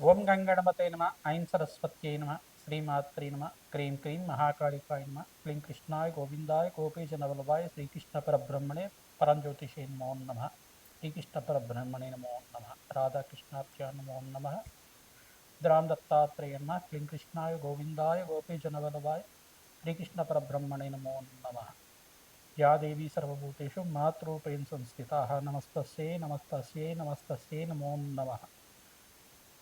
ఓం గంగణమతే నమ ఐం సరస్వత్యై నమ శ్రీమాత్రే నమ క్రీం క్రీం మహాకాళికాయ నమ క్లీం కృష్ణాయ గోవిందాయ గోపీజ నవలవాయ శ్రీకృష్ణ పరబ్రహ్మణే పరంజ్యోతిషే నమో నమ శ్రీకృష్ణ పరబ్రహ్మణే నమో నమ రాధాకృష్ణాభ్యా నమో నమ ద్రాం దత్తాత్రేయ నమ క్లీం కృష్ణాయ గోవిందాయ గోపీజ నవలవాయ శ్రీకృష్ణ పరబ్రహ్మణే నమో నమ యా దేవీ సర్వభూతేషు మాతృపేణ సంస్థితా నమస్తస్యై నమస్తస్యై నమస్తస్యై నమో నమ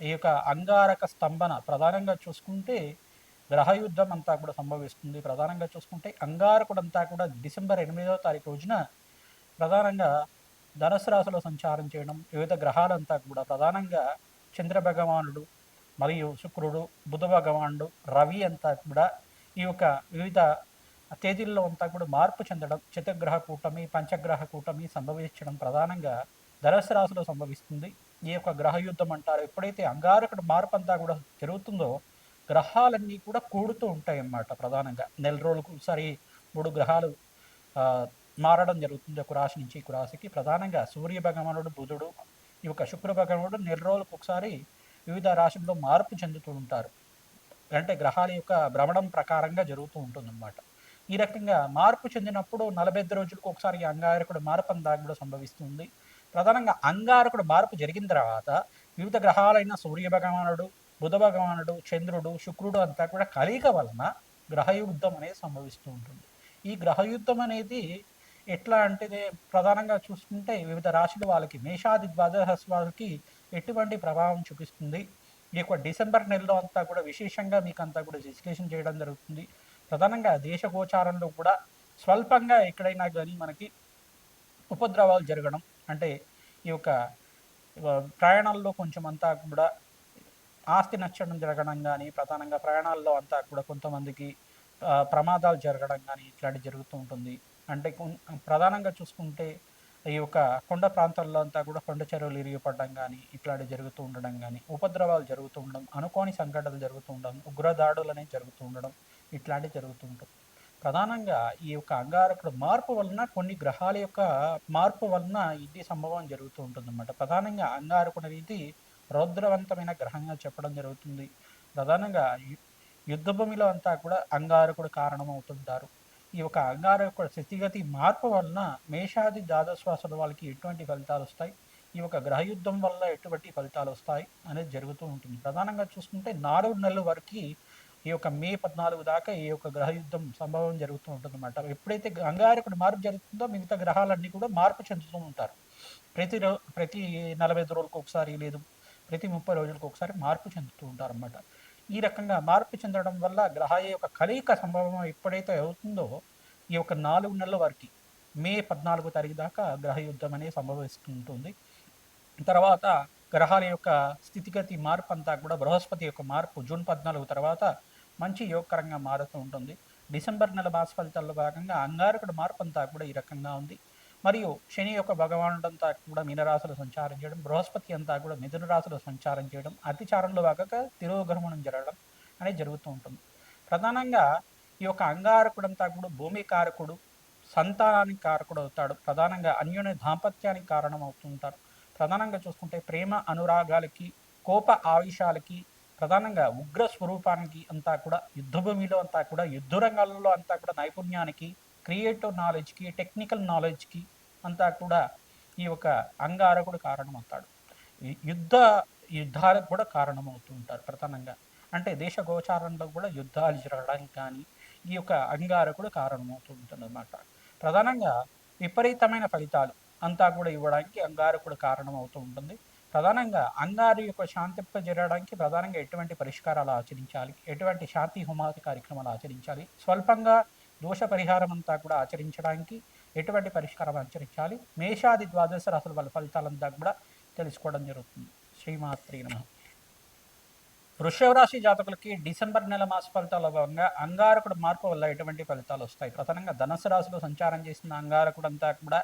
ఈ యొక్క అంగారక స్తంభన ప్రధానంగా చూసుకుంటే గ్రహయుద్ధం అంతా కూడా సంభవిస్తుంది. ప్రధానంగా చూసుకుంటే అంగారకుడు అంతా కూడా డిసెంబర్ ఎనిమిదవ తారీఖు రోజున ప్రధానంగా ధనుసు రాశిలో సంచారం చేయడం వివిధ గ్రహాలంతా కూడా ప్రధానంగా చంద్ర భగవానుడు మరియు శుక్రుడు బుధ భగవానుడు రవి అంతా కూడా ఈ యొక్క వివిధ తేదీల్లో అంతా కూడా మార్పు చెందడం చతుర్గ్రహ కూటమి పంచగ్రహ కూటమి సంభవించడం ప్రధానంగా ధనుసు రాశిలో సంభవిస్తుంది. ఈ యొక్క గ్రహ యుద్ధం అంటారు ఎప్పుడైతే అంగారకుడు మార్పు అంతా కూడా జరుగుతుందో గ్రహాలన్నీ కూడా కూడుతూ ఉంటాయి అన్నమాట ప్రధానంగా. నెల రోజులకు ఒకసారి మూడు గ్రహాలు మారడం జరుగుతుంది. ఒక రాశి నుంచి ఒక రాశికి. ప్రధానంగా సూర్య భగవానుడు బుధుడు ఈ యొక్క శుక్ర భగవానుడు నెల రోజులకు ఒకసారి వివిధ రాశుల్లో మార్పు చెందుతూ ఉంటారు. అంటే గ్రహాల యొక్క భ్రమణం ప్రకారంగా జరుగుతూ ఉంటుందన్నమాట. ఈ రకంగా మార్పు చెందినప్పుడు నలభై ఐదు రోజులకు ఒకసారి అంగారకుడు మార్పు అంతా కూడా సంభవిస్తుంది ప్రధానంగా అంగారకుడు మార్పు జరిగిన తర్వాత వివిధ గ్రహాలైన సూర్య భగవానుడు బుధ భగవానుడు చంద్రుడు శుక్రుడు అంతా కూడా కలయిక వలన గ్రహయుద్ధం అనేది సంభవిస్తూ ఉంటుంది. ఈ గ్రహయుద్ధం అనేది ఎట్లా అంటే ప్రధానంగా చూసుకుంటే వివిధ రాశుల వాళ్ళకి మేషాది ద్వాదశ వాళ్ళకి ఎటువంటి ప్రభావం చూపిస్తుంది. ఈ యొక్క డిసెంబర్ నెలలో అంతా కూడా విశేషంగా మీకు అంతా కూడా విశ్లేషణ చేయడం జరుగుతుంది. ప్రధానంగా దేశ గోచారంలో కూడా స్వల్పంగా ఎక్కడైనా కానీ మనకి ఉపద్రవాలు జరగడం అంటే ఈ యొక్క ప్రయాణాల్లో కొంచెం అంతా కూడా ఆస్తి నచ్చడం జరగడం కానీ ప్రధానంగా ప్రయాణాల్లో అంతా కూడా కొంతమందికి ప్రమాదాలు జరగడం కానీ ఇట్లాంటివి జరుగుతూ ఉంటుంది. అంటే ప్రధానంగా చూసుకుంటే ఈ యొక్క కొండ ప్రాంతాల్లో అంతా కూడా కొండ చెరువులు ఇరిగిపడడం కానీ ఇట్లాంటివి జరుగుతూ ఉండడం కానీ ఉపద్రవాలు జరుగుతూ ఉండడం అనుకోని సంఘటనలు జరుగుతూ ఉండడం ఉగ్రదాడులు అనేవి జరుగుతూ ఉండడం ఇట్లాంటివి జరుగుతూ ఉంటుంది ప్రధానంగా ఈ యొక్క అంగారకుడు మార్పు వలన కొన్ని గ్రహాల యొక్క మార్పు వలన ఇది సంభవం జరుగుతూ ఉంటుందన్నమాట. ప్రధానంగా అంగారకుడు అనేది రౌద్రవంతమైన గ్రహంగా చెప్పడం జరుగుతుంది. ప్రధానంగా యుద్ధభూమిలో అంతా కూడా అంగారకుడు కారణమవుతుంటారు. ఈ యొక్క అంగారకుడు స్థితిగతి మార్పు వలన మేషాది ద్వాదశ్వాసుల వాళ్ళకి ఎటువంటి ఫలితాలు వస్తాయి? ఈ యొక్క గ్రహయుద్ధం వల్ల ఎటువంటి ఫలితాలు వస్తాయి? అనేది జరుగుతూ ఉంటుంది. ప్రధానంగా చూసుకుంటే నాలుగు నెలల వరకు ఈ యొక్క మే పద్నాలుగు దాకా ఈ యొక్క గ్రహయుద్ధం సంభవం జరుగుతూ ఉంటుందన్నమాట. ఎప్పుడైతే అంగారకుడు మార్పు జరుగుతుందో మిగతా గ్రహాలన్నీ కూడా మార్పు చెందుతూ ఉంటారు. ప్రతి రో ప్రతి నలభై ఐదు రోజులకు ఒకసారి లేదు ప్రతి ముప్పై రోజులకు ఒకసారి మార్పు చెందుతూ ఉంటారు అన్నమాట ఈ రకంగా మార్పు చెందడం వల్ల గ్రహాల యొక్క కలయిక సంభవం ఎప్పుడైతే అవుతుందో ఈ యొక్క నాలుగు నెలల వరకు మే పద్నాలుగు తారీఖు దాకా గ్రహ యుద్ధం అనేది సంభవిస్తుంటుంది. తర్వాత గ్రహాల యొక్క స్థితిగతి మార్పు అంతా కూడా బృహస్పతి యొక్క మార్పు జూన్ పద్నాలుగు తర్వాత మంచి యోగకరంగా మారుతూ ఉంటుంది. డిసెంబర్ నెల మాస ఫలితాల్లో భాగంగా అంగారకుడు మార్పు అంతా కూడా ఈ రకంగా ఉంది. మరియు శని యొక్క భగవానుడంతా కూడా మీనరాశులు సంచారం చేయడం బృహస్పతి అంతా కూడా మిథున రాశులు సంచారం చేయడం అతిచారంలో భాగంగా తిరోగ్రహణం జరగడం అనేది జరుగుతూ ఉంటుంది. ప్రధానంగా ఈ యొక్క అంగారకుడంతా కూడా భూమి కారకుడు సంతానానికి కారకుడు అవుతాడు. ప్రధానంగా అన్యోన్య దాంపత్యానికి కారణం అవుతుంటారు ప్రధానంగా చూసుకుంటే ప్రేమ అనురాగాలకి కోప ఆవేశాలకి ప్రధానంగా ఉగ్ర స్వరూపానికి అంతా కూడా యుద్ధభూమిలో అంతా కూడా యుద్ధ రంగాలలో అంతా కూడా నైపుణ్యానికి క్రియేటివ్ నాలెడ్జ్కి టెక్నికల్ నాలెడ్జ్కి అంతా కూడా ఈ యొక్క అంగారకుడు కారణం అవుతాడు ఈ యుద్ధ యుద్ధాలకు కూడా కారణమవుతూ ఉంటారు ప్రధానంగా. అంటే దేశ గోచారంలో కూడా యుద్ధాలు జరగడానికి కానీ ఈ యొక్క అంగారకుడు కారణమవుతూ ఉంటుంది అన్నమాట ప్రధానంగా విపరీతమైన ఫలితాలు అంతా కూడా ఇవ్వడానికి అంగారకుడు కారణం అవుతూ ఉంటుంది. ప్రధానంగా అంగారు యొక్క శాంతింప జరగడానికి ప్రధానంగా ఎటువంటి పరిష్కారాలు ఆచరించాలి? ఎటువంటి శాంతి హోమాది కార్యక్రమాలు ఆచరించాలి? స్వల్పంగా దోష పరిహారం అంతా కూడా ఆచరించడానికి ఎటువంటి పరిష్కారం ఆచరించాలి? మేషాది ద్వాదశ రాసుల వాళ్ళ ఫలితాలంతా కూడా తెలుసుకోవడం జరుగుతుంది. శ్రీమాత్రి నమ. వృషభ రాశి జాతకులకి డిసెంబర్ నెల మాస ఫలితాల భాగంగా అంగారకుడు మార్పు వల్ల ఎటువంటి ఫలితాలు వస్తాయి? ప్రధానంగా ధనస్సు రాశిలో సంచారం చేసిన అంగారకుడు అంతా కూడా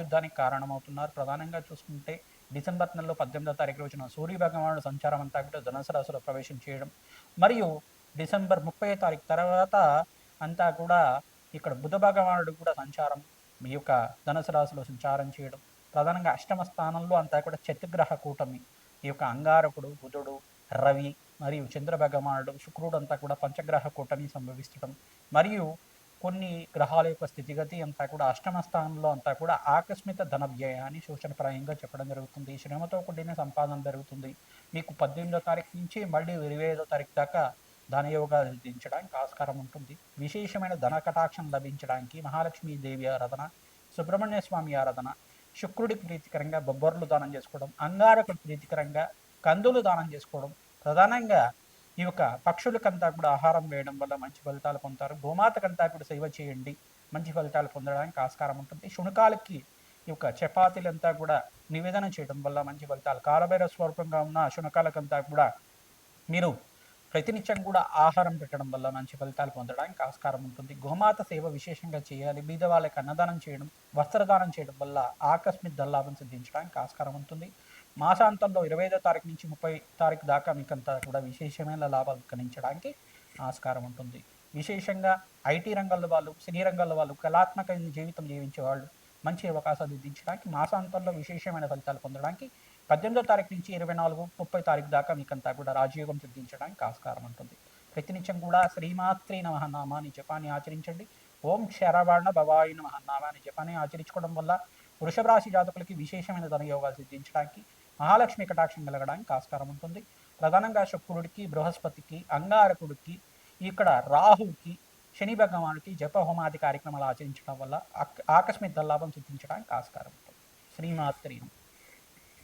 యుద్ధానికి కారణమవుతున్నారు. ప్రధానంగా చూసుకుంటే డిసెంబర్ నెలలో పద్దెనిమిదో తారీఖు రోజున సూర్య భగవానుడు సంచారం అంతా కూడా ధనుసు రాశిలో ప్రవేశం చేయడం. మరియు డిసెంబర్ ముప్పై తారీఖు తర్వాత అంతా కూడా ఇక్కడ బుధ భగవానుడు కూడా సంచారం ఈ యొక్క ధనుసు రాశిలో సంచారం చేయడం. ప్రధానంగా అష్టమ స్థానంలో అంతా కూడా చతుగ్రహ కూటమి. ఈ యొక్క అంగారకుడు బుధుడు రవి మరియు చంద్ర భగవానుడు శుక్రుడు అంతా కూడా పంచగ్రహ కూటమి సంభవిస్తడం మరియు కొన్ని గ్రహాల యొక్క స్థితిగతి అంతా కూడా అష్టమ స్థానంలో అంతా కూడా ఆకస్మిక ధన వ్యయాన్ని సూచనప్రాయంగా చెప్పడం జరుగుతుంది. శ్రమతో కూడిన సంపాదన జరుగుతుంది. మీకు పద్దెనిమిదో తారీఖు నుంచి మళ్ళీ ఇరవై ఐదో తారీఖు దాకా ధనయోగా సిద్ధించడానికి ఆస్కారం ఉంటుంది. విశేషమైన ధన కటాక్షం లభించడానికి మహాలక్ష్మీ దేవి ఆరాధన సుబ్రహ్మణ్య స్వామి ఆరాధన శుక్రుడికి ప్రీతికరంగా బొబ్బర్లు దానం చేసుకోవడం అంగారకుడు ప్రీతికరంగా కందులు దానం చేసుకోవడం ప్రధానంగా ఈ యొక్క పక్షులకంతా కూడా ఆహారం వేయడం వల్ల మంచి ఫలితాలు పొందుతారు. గోమాతకంతా కూడా సేవ చేయండి. మంచి ఫలితాలు పొందడానికి ఆస్కారం ఉంటుంది. శునకాలకి ఈ యొక్క చపాతీలంతా కూడా నివేదన చేయడం వల్ల మంచి ఫలితాలు. కాలభైర స్వరూపంగా ఉన్న శునకాలకంతా కూడా మీరు ప్రతినిత్యం కూడా ఆహారం పెట్టడం వల్ల మంచి ఫలితాలు పొందడానికి ఆస్కారం ఉంటుంది. గోమాత సేవ విశేషంగా చేయాలి. బీద వాళ్ళకి అన్నదానం చేయడం వస్త్రదానం చేయడం వల్ల ఆకస్మిక దల్లాభం సిద్ధించడానికి ఆస్కారం ఉంటుంది. మాసాంతంలో ఇరవై ఐదో తారీఖు నుంచి ముప్పై తారీఖు దాకా మీకంతా కూడా విశేషమైన లాభాలు గణించడానికి ఆస్కారం ఉంటుంది. విశేషంగా ఐటీ రంగంలో వాళ్ళు సినీ రంగంలో వాళ్ళు కళాత్మక జీవితం జీవించే వాళ్ళు మంచి అవకాశాలు సిద్ధించడానికి మాసాంతంలో విశేషమైన ఫలితాలు పొందడానికి పద్దెనిమిదో తారీఖు నుంచి ఇరవై నాలుగు ముప్పై తారీఖు దాకా మీకంతా కూడా రాజయోగం సిద్ధించడానికి ఆస్కారం ఉంటుంది. ప్రతినిత్యం కూడా శ్రీమాత్రి నమః నామాన్ని జపాన్ని ఆచరించండి. ఓం శరవణ భవాయి నమః నామాన్ని జపాన్ని ఆచరించుకోవడం వల్ల వృషభ రాశి జాతకులకి విశేషమైన ధనయోగాలు సిద్ధించడానికి మహాలక్ష్మి కటాక్షం కలగడానికి ఆస్కారం ఉంటుంది. ప్రధానంగా శుక్రుడికి బృహస్పతికి అంగారకుడికి ఇక్కడ రాహుకి శని భగవానుడికి జప హోమాది కార్యక్రమాలు ఆచరించడం వల్ల ఆకస్మిక దల్లాభం సిద్ధించడానికి ఆస్కారం ఉంటుంది. శ్రీమాత్రీనం